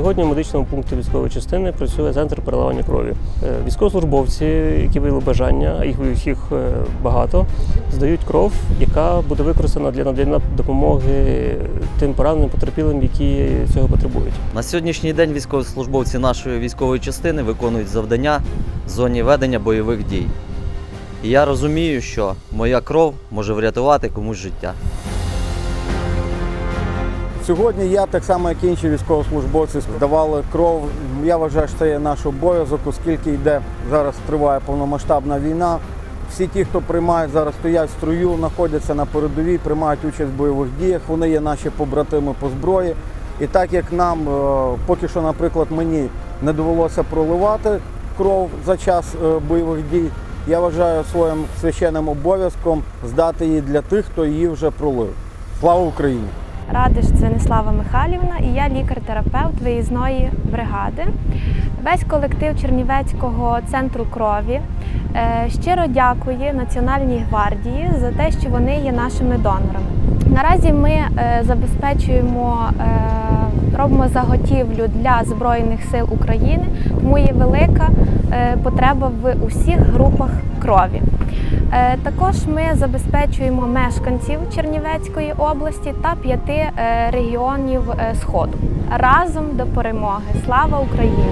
Сьогодні в медичному пункті військової частини працює центр переливання крові. Е, Військовослужбовці, які виявили бажання, їх їх е, багато, здають кров, яка буде використана для надання допомоги тим пораненим потерпілим, які цього потребують. На сьогоднішній день військовослужбовці нашої військової частини виконують завдання в зоні ведення бойових дій. І я розумію, що моя кров може врятувати комусь життя. Сьогодні я, так само як інші військовослужбовці, здавали кров. Я вважаю, що це є наш обов'язок, оскільки йде зараз триває повномасштабна війна. Всі ті, хто приймають зараз, стоять в строю, знаходяться на передовій, приймають участь в бойових діях. Вони є наші побратими по зброї. І так як нам е, поки що, наприклад, мені не довелося проливати кров за час е, бойових дій, я вважаю своїм священним обов'язком здати її для тих, хто її вже пролив. Слава Україні! Радиш Дзвенислава Михайлівна і я лікар-терапевт виїзної бригади. Весь колектив Чернівецького центру крові е, щиро дякує Національній гвардії за те, що вони є нашими донорами. Наразі ми е, забезпечуємо, е, робимо заготівлю для Збройних сил України, тому є велика е, потреба в усіх групах крові. Е, Також ми забезпечуємо мешканців Чернівецької області та п'яти е, регіонів Сходу. Разом до перемоги! Слава Україні!